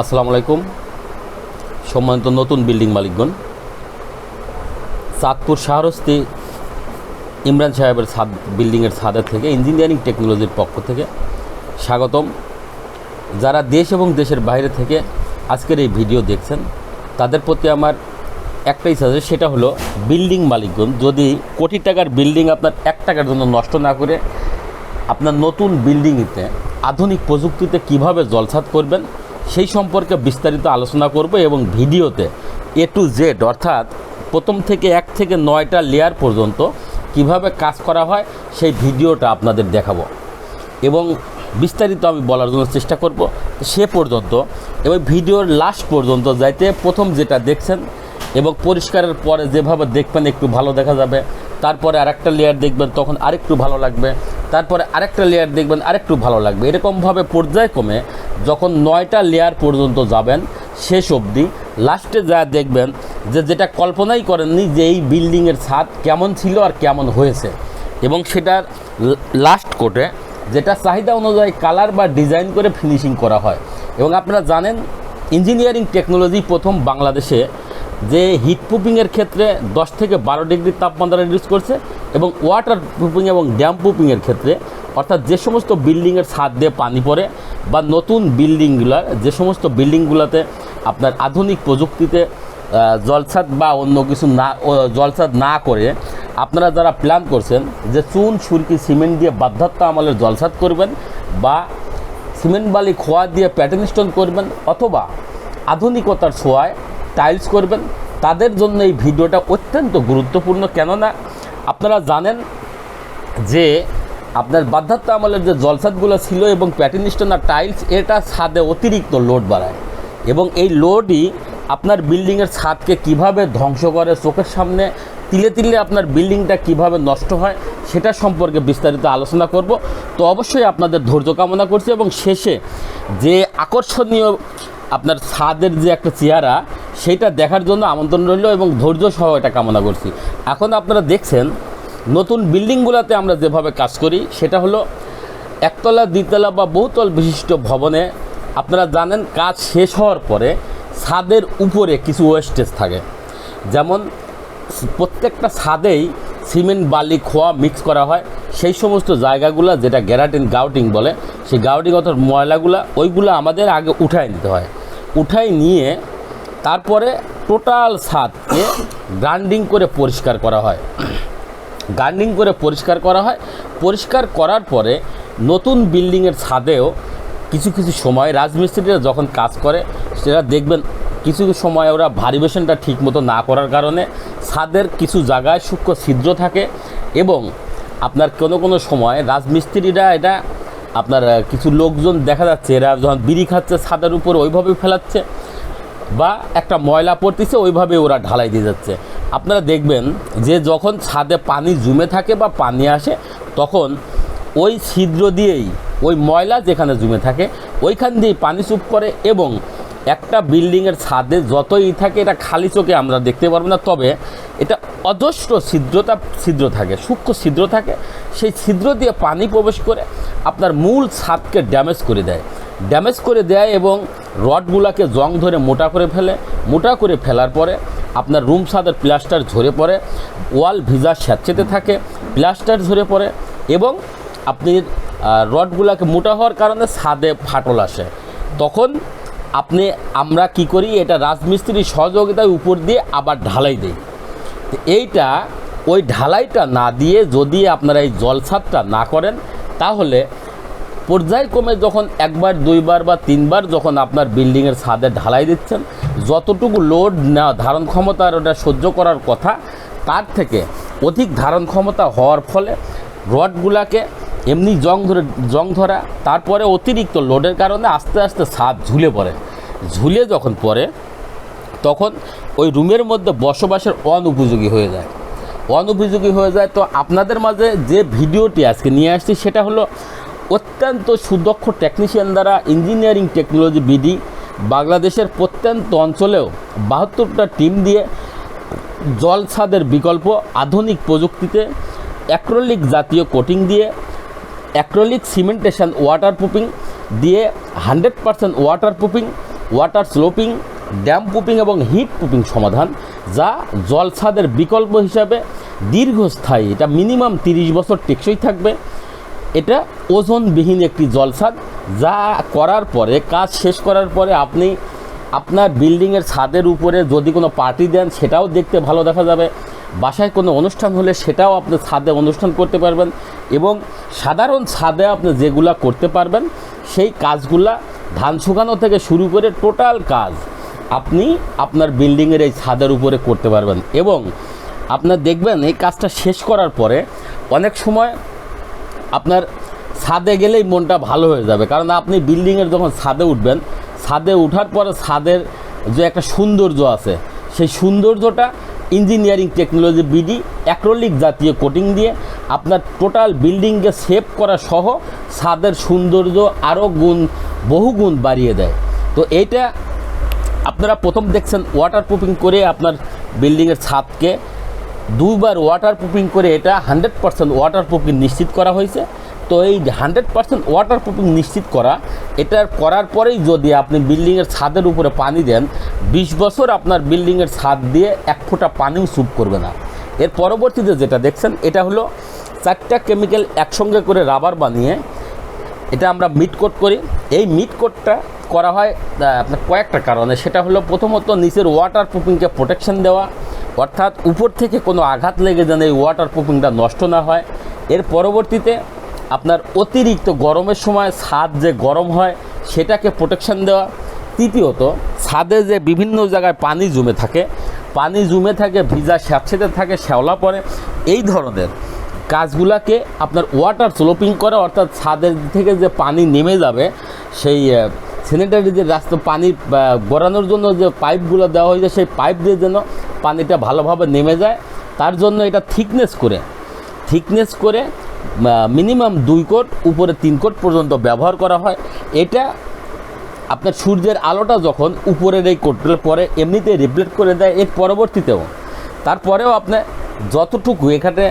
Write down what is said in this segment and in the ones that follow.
আসসালামু আলাইকুম। সম্মানিত নতুন বিল্ডিং মালিকগণ চাঁদপুর শাহরস্তি ইমরান সাহেবের ছাদ, বিল্ডিংয়ের ছাদের থেকে, ইঞ্জিনিয়ারিং টেকনোলজির পক্ষ থেকে স্বাগতম। যারা দেশ এবং দেশের বাইরে থেকে আজকের এই ভিডিও দেখছেন, তাদের প্রতি আমার একটাই সাজেস্ট সেটা হলো, বিল্ডিং মালিকগণ, যদি কোটি টাকার বিল্ডিং আপনার এক টাকার জন্য নষ্ট না করে আপনার নতুন বিল্ডিংতে আধুনিক প্রযুক্তিতে কীভাবে জলছাদ করবেন সেই সম্পর্কে বিস্তারিত আলোচনা করব এবং ভিডিওতে এ টু জেড অর্থাৎ প্রথম থেকে এক থেকে নয়টা লেয়ার পর্যন্ত কীভাবে কাজ করা হয়, সেই ভিডিওটা আপনাদের দেখাবো। এবং বিস্তারিত আমি বলার জন্য চেষ্টা করব। সে পর্যন্ত এবং ভিডিওর লাস্ট পর্যন্ত যাইতে প্রথম যেটা দেখছেন এবং পরিষ্কারের পরে যেভাবে দেখবেন একটু ভালো দেখা যাবে, তারপরে আরেকটা লেয়ার দেখবেন, তখন আরেকটু ভালো লাগবে, তারপরে আরেকটা লেয়ার দেখবেন, আরেকটু ভালো লাগবে। এরকমভাবে পর্যায়ক্রমে যখন নয়টা লেয়ার পর্যন্ত যাবেন, শেষ অবধি লাস্টে যা দেখবেন যে যেটা কল্পনাই করেননি যে এই বিল্ডিংয়ের ছাদ কেমন ছিল আর কেমন হয়েছে। এবং সেটার লাস্ট কোটে যেটা চাহিদা অনুযায়ী কালার বা ডিজাইন করে ফিনিশিং করা হয়। এবং আপনারা জানেন ইঞ্জিনিয়ারিং টেকনোলজি প্রথম বাংলাদেশে যে হিট প্রুফিংয়ের ক্ষেত্রে দশ থেকে বারো ডিগ্রি তাপমাত্রা রিডিউস করছে এবং ওয়াটার প্রুফিং এবং ড্যাম প্রুফিংয়ের ক্ষেত্রে, অর্থাৎ যে সমস্ত বিল্ডিংয়ের ছাদ দিয়ে পানি পড়ে বা নতুন বিল্ডিংগুলার যে সমস্ত বিল্ডিংগুলোতে আপনার আধুনিক প্রযুক্তিতে জলছাদ বা অন্য কিছু না জলছাদ না করে আপনারা যারা প্ল্যান করছেন যে চুন, সুরকি সিমেন্ট দিয়ে বাধ্যতা আমলের জলছাদ করবেন বা সিমেন্ট বালি খোয়া দিয়ে প্যাটার্ন স্টোন করবেন অথবা আধুনিকতার ছোঁয়ায় টাইলস করবেন। তাদের জন্য এই ভিডিওটা অত্যন্ত গুরুত্বপূর্ণ। কেননা আপনারা জানেন যে আপনার বাধ্যতা আমলের যে জলসাদগুলো ছিল এবং প্যাটার্ন স্টোন আর টাইলস এটা ছাদে অতিরিক্ত লোড বাড়ায়। এবং এই লোডই আপনার বিল্ডিংয়ের ছাদকে কীভাবে ধ্বংস করে, চোখের সামনে তিলে তিলে আপনার বিল্ডিংটা কীভাবে নষ্ট হয়, সেটা সম্পর্কে বিস্তারিত আলোচনা করব। তো অবশ্যই আপনাদের ধৈর্য কামনা করছি এবং শেষে যে আকর্ষণীয় আপনার ছাদের যে একটা চেহারা, সেটা দেখার জন্য আমন্ত্রণ রইল এবং ধৈর্য সহ এটা কামনা করছি। এখন আপনারা দেখছেন, নতুন বিল্ডিংগুলোতে আমরা যেভাবে কাজ করি, সেটা হলো একতলা দ্বিতলা বা বহুতল বিশিষ্ট ভবনে আপনারা জানেন কাজ শেষ হওয়ার পরে ছাদের উপরে কিছু ওয়েস্টেজ থাকে। যেমন প্রত্যেকটা ছাদেই সিমেন্ট, বালি, খোয়া মিক্স করা হয়। সেই সমস্ত জায়গাগুলো যেটা গ্যারাটিন গাউটিং বলে, সেই গাউটিং অর্থাৎ ময়লাগুলো, ওইগুলো আমাদের আগে উঠায় নিতে হয়। উঠাই নিয়ে তারপরে টোটাল ছাদকে গ্রাইন্ডিং করে পরিষ্কার করা হয়। গার্ডেনিং করে পরিষ্কার করা হয়। পরিষ্কার করার পরে নতুন বিল্ডিংয়ের ছাদেও কিছু কিছু সময় রাজমিস্ত্রিরা যখন কাজ করে, সেটা দেখবেন কিছু সময় ওরা ভারিবেশনটা ঠিক মতো না করার কারণে ছাদের কিছু জায়গায় সূক্ষ্ম ছিদ্র থাকে এবং আপনার কোনো কোনো সময় রাজমিস্ত্রিরা এটা আপনার কিছু লোকজন দেখা যাচ্ছে, এরা যখন বিড়ি খাচ্ছে ছাদের উপর ওইভাবে ফেলাচ্ছে বা একটা ময়লা পড়তেছে ওইভাবে ওরা ঢালাই দিয়ে যাচ্ছে। আপনারা দেখবেন যে যখন ছাদে পানি জমে থাকে বা পানি আসে, তখন ওই ছিদ্র দিয়েই, ওই ময়লা যেখানে জমে থাকে, ওইখান দিয়েই পানি চুপ করে এবং একটা বিল্ডিংয়ের ছাদে যতই থাকে, এটা খালি চোখে আমরা দেখতে পারব না। তবে এটা অজস্র ছিদ্রতা, ছিদ্র থাকে, সূক্ষ্ম ছিদ্র থাকে। সেই ছিদ্র দিয়ে পানি প্রবেশ করে আপনার মূল ছাদকে ড্যামেজ করে দেয়। ড্যামেজ করে দেয় এবং রডগুলোকে জং ধরে মোটা করে ফেলে। মোটা করে ফেলার পরে আপনার রুম ছাদের প্লাস্টার ঝরে পড়ে, ওয়াল ভিজা স্যাঁচেতে থাকে, প্লাস্টার ঝরে পড়ে এবং আপনি রডগুলোকে মোটা হওয়ার কারণে ছাদে ফাটল আসে। তখন আপনি, আমরা কি করি, এটা রাজমিস্ত্রির সহযোগিতায় উপর দিয়ে আবার ঢালাই দিই। এইটা, ওই ঢালাইটা না দিয়ে যদি আপনারা এই জলছাদটা না করেন, তাহলে পর্যায়ক্রমে যখন একবার, দুইবার বা তিনবার যখন আপনার বিল্ডিংয়ের ছাদে ঢালাই দিচ্ছেন, যতটুকু লোড না, ধারণ ক্ষমতার ওটা সহ্য করার কথা, তার থেকে অধিক ধারণ ক্ষমতা হওয়ার ফলে রডগুলাকে এমনি জং ধরে, জং ধরা, তারপরে অতিরিক্ত লোডের কারণে আস্তে আস্তে ছাদ ঝুলে পড়ে। ঝুলে যখন পড়ে, তখন ওই রুমের মধ্যে বসবাসের অনুপযোগী হয়ে যায়। অনুপযোগী হয়ে যায় তো আপনাদের মাঝে যে ভিডিওটি আজকে নিয়ে আসছি, সেটা হলো অত্যন্ত সুদক্ষ টেকনিশিয়ান দ্বারা ইঞ্জিনিয়ারিং টেকনোলজি বিডি বাংলাদেশের প্রত্যন্ত অঞ্চলেও বাহাত্তরটা টিম দিয়ে জল ছাদের বিকল্প আধুনিক প্রযুক্তিতে অ্যাক্রোলিক জাতীয় কোটিং দিয়ে অ্যাক্রোলিক সিমেন্টেশন ওয়াটার প্রুফিং দিয়ে hundred percent waterproofing water sloping damp পুপিং এবং হিট পুপিং সমাধান, যা জলছাদের বিকল্প হিসাবে দীর্ঘস্থায়ী, এটা মিনিমাম তিরিশ বছর টেকসই থাকবে। এটা ওজনবিহীন একটি জলছাদ, যা করার পরে, কাজ শেষ করার পরে আপনি আপনার বিল্ডিংয়ের ছাদের উপরে যদি কোনো পার্টি দেন, সেটাও দেখতে ভালো দেখা যাবে। বাসায় কোনো অনুষ্ঠান হলে সেটাও আপনি ছাদে অনুষ্ঠান করতে পারবেন এবং সাধারণ ছাদে আপনি যেগুলা করতে পারবেন, সেই কাজগুলা ধান শুকানো থেকে শুরু করে টোটাল কাজ আপনি আপনার বিল্ডিংয়ের এই ছাদের উপরে করতে পারবেন। এবং আপনার দেখবেন এই কাজটা শেষ করার পরে অনেক সময় আপনার ছাদে গেলেই মনটা ভালো হয়ে যাবে। কারণ আপনি বিল্ডিংয়ের যখন ছাদে উঠবেন, ছাদে ওঠার পরে ছাদের যে একটা সৌন্দর্য আছে, সেই সৌন্দর্যটা ইঞ্জিনিয়ারিং টেকনোলজি বিডি, অ্যাক্রোলিক জাতীয় কোটিং দিয়ে আপনার টোটাল বিল্ডিংকে সেভ করা সহ ছাদের সৌন্দর্য আরও গুণ, বহুগুণ বাড়িয়ে দেয়। তো এইটা আপনারা প্রথম দেখছেন ওয়াটার প্রুফিং করে আপনার বিল্ডিংয়ের ছাদকে। দুইবার ওয়াটার প্রুফিং করে এটা হান্ড্রেড পার্সেন্ট ওয়াটার প্রুফিং নিশ্চিত করা হয়েছে। তো এই হান্ড্রেড পার্সেন্ট ওয়াটার প্রুফিং নিশ্চিত করা এটা করার পরেই যদি আপনি বিল্ডিংয়ের ছাদের উপরে পানি দেন, বিশ বছর আপনার বিল্ডিংয়ের ছাদ দিয়ে এক ফোঁটা পানিও স্যুপ করবে না। এর পরবর্তীতে যেটা দেখছেন, এটা হলো চারটা কেমিক্যাল একসঙ্গে করে রাবার বানিয়ে, এটা আমরা মিট কোট করি। এই মিট কোটটা করা হয় আপনার কয়েকটা কারণে। সেটা হলো প্রথমত নিচের ওয়াটার প্রুফিংকে প্রোটেকশন দেওয়া, অর্থাৎ উপর থেকে কোনো আঘাত লেগে যেন এই ওয়াটার প্রুফিংটা নষ্ট না হয়। এর পরবর্তীতে আপনার অতিরিক্ত গরমের সময় ছাদ যে গরম হয়, সেটাকে প্রোটেকশন দেওয়া। তৃতীয়ত, ছাদে যে বিভিন্ন জায়গায় পানি জমে থাকে, পানি জমে থাকে, ভিজা স্যাঁতসেঁতে থাকে, শ্যাওলা পড়ে, এই ধরনের কাজগুলাকে আপনার ওয়াটার স্লোপিং করা, অর্থাৎ ছাদের থেকে যে পানি নেমে যাবে, সেই স্যানিটারি যে রাস্তা পানি গড়ানোর জন্য যে পাইপগুলো দেওয়া হয়েছে, সেই পাইপ দিয়ে যেন পানিটা ভালোভাবে নেমে যায়। তার জন্য এটা থিকনেস করে থিকনেস করে মিনিমাম দুই কোট, উপরে তিন কোট পর্যন্ত ব্যবহার করা হয়। এটা আপনার সূর্যের আলোটা যখন উপরের এই কোটগুলো পরে এমনিতে রিফ্লেক্ট করে দেয় এর পরবর্তীতেও। তারপরেও আপনার যতটুকু এখানে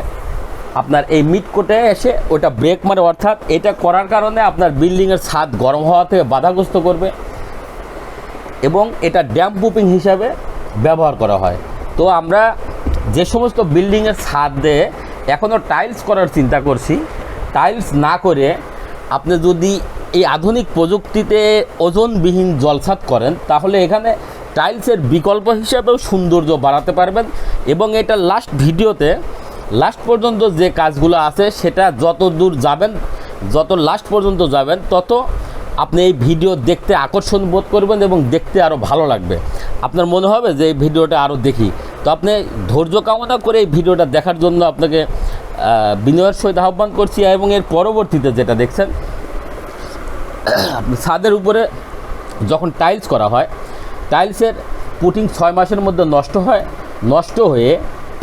আপনার এই মিড কোটে এসে ওটা ব্রেক মারে, অর্থাৎ এটা করার কারণে আপনার বিল্ডিংয়ের ছাদ গরম হওয়া থেকে বাধাগ্রস্ত করবে এবং এটা ড্যাম প্রুফিং হিসাবে ব্যবহার করা হয়। তো আমরা যে সমস্ত বিল্ডিংয়ের ছাদে এখনও টাইলস করার চিন্তা করছি। টাইলস না করে আপনি যদি এই আধুনিক প্রযুক্তিতে ওজনবিহীন জলছাদ করেন, তাহলে এখানে টাইলসের বিকল্প হিসাবেও সৌন্দর্য বাড়াতে পারবেন এবং এটা লাস্ট ভিডিওতে লাস্ট পর্যন্ত যে কাজগুলো আছে, সেটা যত দূর যাবেন, যত লাস্ট পর্যন্ত যাবেন, তত আপনি এই ভিডিও দেখতে আকর্ষণ বোধ করবেন এবং দেখতে আরও ভালো লাগবে। আপনার মনে হবে যে এই ভিডিওটা আরও দেখি। তো আপনি ধৈর্য কামনা করে এই ভিডিওটা দেখার জন্য আপনাকে বিনয়ের সহিত আহ্বান করছি এবং এর পরবর্তীতে যেটা দেখছেন ছাদের উপরে যখন টাইলস করা হয়, টাইলসের পুটিং ছয় মাসের মধ্যে নষ্ট হয়, নষ্ট হয়ে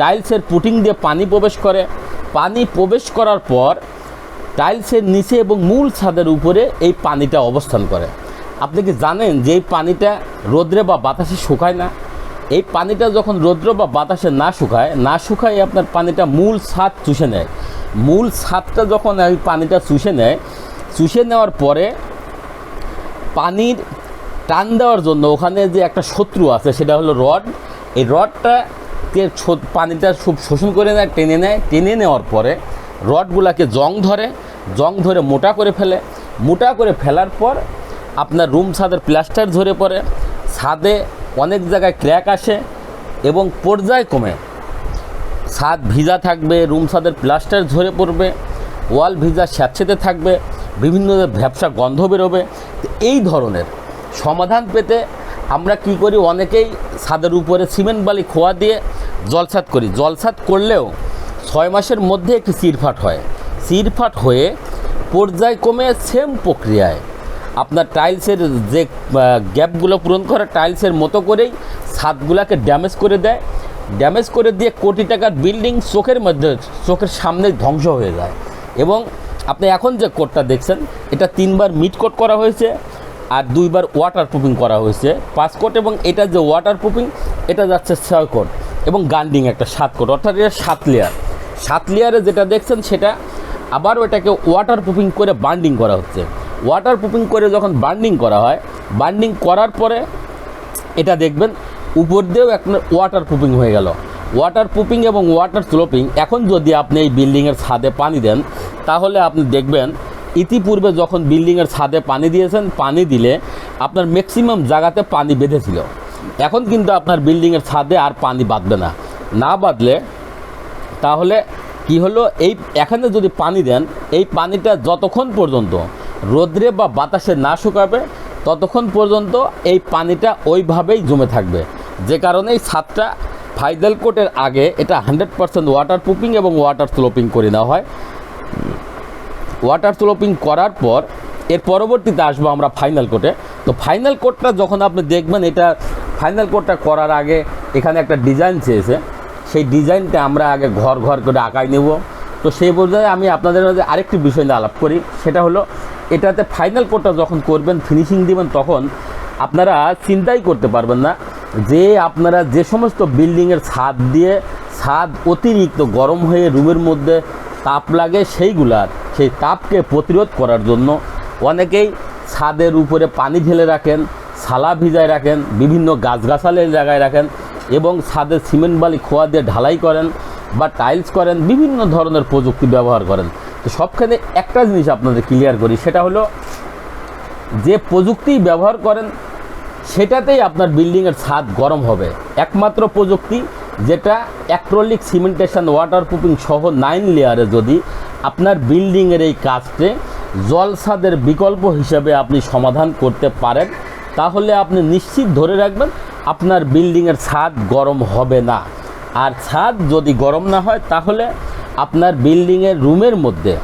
টাইলসের পুটিং দিয়ে পানি প্রবেশ করে। পানি প্রবেশ করার পর টাইলসের নিচে এবং মূল ছাদের উপরে এই পানিটা অবস্থান করে। আপনি কি জানেন যে এই পানিটা রোদ্রে বা বাতাসে শুকায় না? এই পানিটা যখন রৌদ্র বা বাতাসে না শুকায় না শুকায় আপনার পানিটা মূল ছাদ চুষে নেয়। মূল ছাদটা যখন এই পানিটা চুষে নেয়, চুষে নেওয়ার পরে পানির টান দেওয়ার জন্য ওখানে যে একটা শত্রু আছে, সেটা হলো রড। এই রডটা পানিটা খুব শোষণ করে নেয়, টেনে নেয়। টেনে নেওয়ার পরে রডগুলাকে জং ধরে জং ধরে মোটা করে ফেলে। মোটা করে ফেলার পর আপনার রুম ছাদের প্লাস্টার ধরে পড়ে। ছাদে অনেক জায়গায় ক্র্যাক আসে এবং পর্যায় পর্যায়ক্রমে ছাদ ভিজা থাকবে রুম ছাদের প্লাস্টার ঝরে পড়বে ওয়াল ভিজা স্যাঁতসেতে থাকবে, বিভিন্ন ভ্যাবসা গন্ধ বেরোবে। এই ধরনের সমাধান পেতে আমরা কি করি? অনেকেই ছাদের উপরে সিমেন্ট বালি খোয়া দিয়ে জলছাদ করি। জলছাদ করলেও ছয় মাসের মধ্যে একটি চিরফাট হয়। চিরফাট হয়ে পর্যায় পর্যায়ক্রমে সেম প্রক্রিয়ায় আপনার টাইলসের যে গ্যাপগুলো পূরণ করে টাইলসের মতো করেই ছাদগুলোকে ড্যামেজ করে দেয়। ড্যামেজ করে দিয়ে কোটি টাকার বিল্ডিং চোখের মধ্যে, চোখের সামনে ধ্বংস হয়ে যায়। এবং আপনি এখন যে কোটটা দেখছেন, এটা তিনবার মিট কোট করা হয়েছে আর দুইবার ওয়াটার প্রুফিং করা হয়েছে। পাঁচ কোট এবং এটা যে ওয়াটার প্রুফিং এটা যাচ্ছে ছয় কোট এবং গান্ডিং একটা সাত কোট, অর্থাৎ এটা সাত লেয়ার সাত লেয়ারে যেটা দেখছেন, সেটা আবারও এটাকে ওয়াটার প্রুফিং করে বান্ডিং করা হচ্ছে। ওয়াটার প্রুফিং করে যখন বান্ডিং করা হয় বান্ডিং করার পরে এটা দেখবেন, উপর দিয়েও আপনার ওয়াটার প্রুফিং হয়ে গেল। ওয়াটার প্রুফিং এবং ওয়াটার স্লোপিং এখন যদি আপনি এই বিল্ডিংয়ের ছাদে পানি দেন, তাহলে আপনি দেখবেন, ইতিপূর্বে যখন বিল্ডিংয়ের ছাদে পানি দিয়েছেন, পানি দিলে আপনার ম্যাক্সিমাম জায়গাতে পানি বেঁধেছিল। এখন কিন্তু আপনার বিল্ডিংয়ের ছাদে আর পানি বাঁধবে না। না বাঁধলে তাহলে কি হলো? এই এখানে যদি পানি দেন, এই পানিটা যতক্ষণ পর্যন্ত রোদ্রে বা বাতাসে না শুকাবে, ততক্ষণ পর্যন্ত এই পানিটা ওইভাবেই জমে থাকবে। যে কারণে এই ছাদটা ফাইদাল কোটের আগে এটা হান্ড্রেড পার্সেন্ট ওয়াটার প্রুফিং এবং ওয়াটার স্লোপিং করে নেওয়া হয়। ওয়াটার স্লোপিং করার পর এর পরবর্তীতে আসব আমরা ফাইনাল কোটে। তো ফাইনাল কোটটা যখন আপনি দেখবেন, এটা ফাইনাল কোটটা করার আগে এখানে একটা ডিজাইন চেয়েছে। সেই ডিজাইনটা আমরা আগে ঘর ঘর করে আঁকাই নেব। তো সেই পর্যায়ে আমি আপনাদের মাঝে আরেকটি বিষয় নিয়ে আলাপ করি। সেটা হলো এটাতে ফাইনাল কোটটা যখন করবেন ফিনিশিং দিবেন, তখন আপনারা চিন্তাই করতে পারবেন না যে আপনারা যে সমস্ত বিল্ডিংয়ের ছাদ দিয়ে ছাদ অতিরিক্ত গরম হয়ে রুমের মধ্যে তাপ লাগে সেইগুলার সেই তাপকে প্রতিরোধ করার জন্য অনেকেই ছাদের উপরে পানি ঢেলে রাখেন সালা ভিজায় রাখেন, বিভিন্ন গাছগাছালের জায়গায় রাখেন এবং ছাদের সিমেন্ট বালি খোয়া দিয়ে ঢালাই করেন বা টাইলস করেন, বিভিন্ন ধরনের প্রযুক্তি ব্যবহার করেন। সবখানে একটা জিনিস আপনাদের ক্লিয়ার করি, সেটা হলো যে প্রযুক্তি ব্যবহার করেন, সেটাতেই আপনার বিল্ডিংয়ের ছাদ গরম হবে। একমাত্র প্রযুক্তি যেটা অ্যাক্রোলিক সিমেন্টেশন ওয়াটারপ্রুফিং সহ নাইন লেয়ারে যদি আপনার বিল্ডিংয়ের এই কাজটি জল ছাদের বিকল্প হিসেবে আপনি সমাধান করতে পারেন, তাহলে আপনি নিশ্চিত ধরে রাখবেন আপনার বিল্ডিংয়ের ছাদ গরম হবে না। আর ছাদ যদি গরম না হয়, তাহলে আপনার বিল্ডিংয়ের রুমের মধ্যে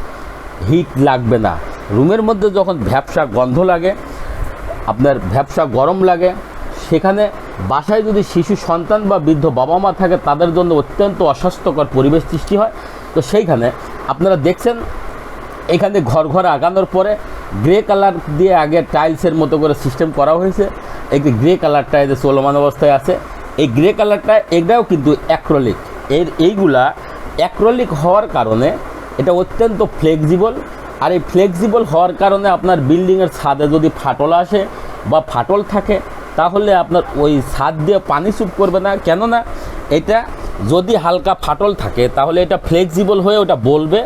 হিট লাগবে না। রুমের মধ্যে যখন ভ্যাপসা গন্ধ লাগে, আপনার ভ্যাপসা গরম লাগে, সেখানে বাসায় যদি শিশু, সন্তান বা বৃদ্ধ বাবা মা থাকে, তাদের জন্য অত্যন্ত অস্বাস্থ্যকর পরিবেশ সৃষ্টি হয়। তো সেইখানে আপনারা দেখছেন, এখানে ঘর ঘর আগানোর পরে গ্রে কালার দিয়ে আগে টাইলসের মতো করে সিস্টেম করা হয়েছে। এই গ্রে কালারটা এদের চলমান অবস্থায় আছে, এই গ্রে কালারটা, এটাও কিন্তু অ্যাক্রোলিক এর এইগুলা অ্যাক্রোলিক হওয়ার কারণে এটা অত্যন্ত ফ্লেক্সিবল আর এই ফ্লেক্সিবল হওয়ার কারণে আপনার বিল্ডিংয়ের ছাদে যদি ফাটল আসে বা ফাটল থাকে, তাহলে আপনার ওই ছাদ দিয়ে পানি চুপ করবে না। কেননা এটা যদি হালকা ফাটল থাকে, তাহলে এটা ফ্লেক্সিবল হয়ে ওটা বলবে।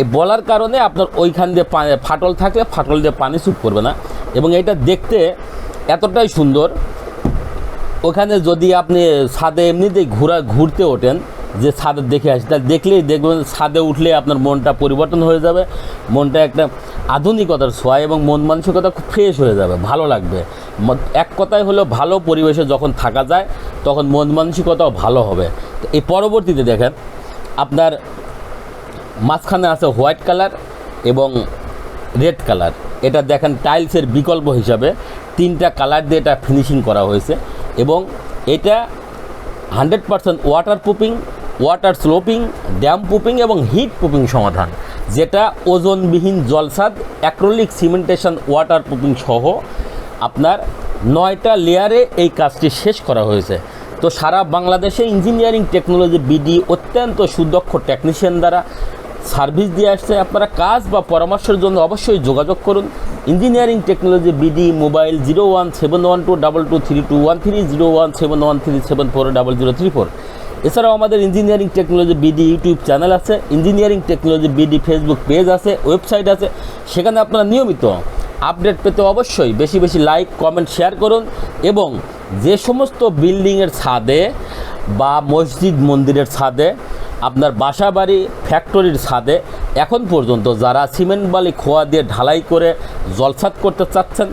এই বলার কারণে আপনার ওইখান দিয়ে ফাটল থাকলে ফাটল দিয়ে পানি চুপ করবে না। এবং এটা দেখতে এতটাই সুন্দর। ওখানে যদি আপনি ছাদে এমনিতেই ঘোরা, ঘুরতে ওঠেন যে ছাদে দেখে আসি, তা দেখলেই দেখবেন ছাদে উঠলে আপনার মনটা পরিবর্তন হয়ে যাবে, মনটা একটা আধুনিকতার ছোঁয়া এবং মন মানসিকতা খুব ফ্রেশ হয়ে যাবে, ভালো লাগবে। এক কথায় হলো ভালো পরিবেশে যখন থাকা যায়, তখন মন মানসিকতাও ভালো হবে। এই পরবর্তীতে দেখেন, আপনার মাঝখানে আছে হোয়াইট কালার এবং রেড কালার। এটা দেখেন টাইলসের বিকল্প হিসাবে তিনটা কালার দিয়ে এটা ফিনিশিং করা হয়েছে এবং এটা hundred percent water proofing water sloping damp পুপিং এবং হিট পুপিং সমাধান, যেটা ওজনবিহীন জলসাদ অ্যাক্রোলিক সিমেন্টেশন ওয়াটার প্রুফিং সহ আপনার নয়টা লেয়ারে এই কাজটি শেষ করা হয়েছে। তো সারা বাংলাদেশে ইঞ্জিনিয়ারিং টেকনোলজি বিডি অত্যন্ত সুদক্ষ টেকনিশিয়ান দ্বারা সার্ভিস দিয়ে আসছে। আপনারা কাজ বা পরামর্শের জন্য অবশ্যই যোগাযোগ করুন। Engineering technology BD mobile zero one seven one two double two three two one three zero one seven one three seven four double zero three four এছাড়াও আমাদের engineering technology BD YouTube channel আছে engineering technology BD Facebook page আছে website আছে, সেখানে আপনারা নিয়মিত update পেতে অবশ্যই বেশি বেশি লাইক কমেন্ট শেয়ার করুন এবং যে সমস্ত বিল্ডিংয়ের ছাদে বা মসজিদ মন্দিরের ছাদে, আপনার বাসা বাড়ি ফ্যাক্টরির ছাদে এখন পর্যন্ত যারা সিমেন্ট বালি খোয়া দিয়ে ঢালাই করে জলসাত করতে চাচ্ছেন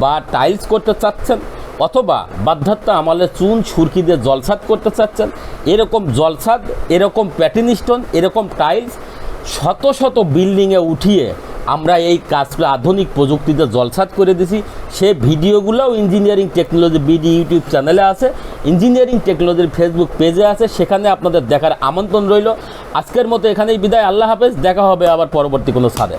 বা টাইলস করতে চাচ্ছেন অথবা বাধ্যতা আমলে চুন সুরকি দিয়ে জলসাত করতে চাচ্ছেন। এরকম জলসাদ এরকম প্যাটিন স্টোন এরকম টাইলস শত শত বিল্ডিংয়ে উঠিয়ে আমরা এই কাজটা আধুনিক প্রযুক্তিতে জলসাত করে দিছি। সে ভিডিওগুলোও ইঞ্জিনিয়ারিং টেকনোলজি বিডি ইউটিউব চ্যানেলে আছে। ইঞ্জিনিয়ারিং টেকনোলজির ফেসবুক পেজে আছে, সেখানে আপনাদের দেখার আমন্ত্রণ রইল। আজকের মতো এখানেই বিদায়, আল্লাহ হাফেজ, দেখা হবে আবার পরবর্তী কোনো ছাদে।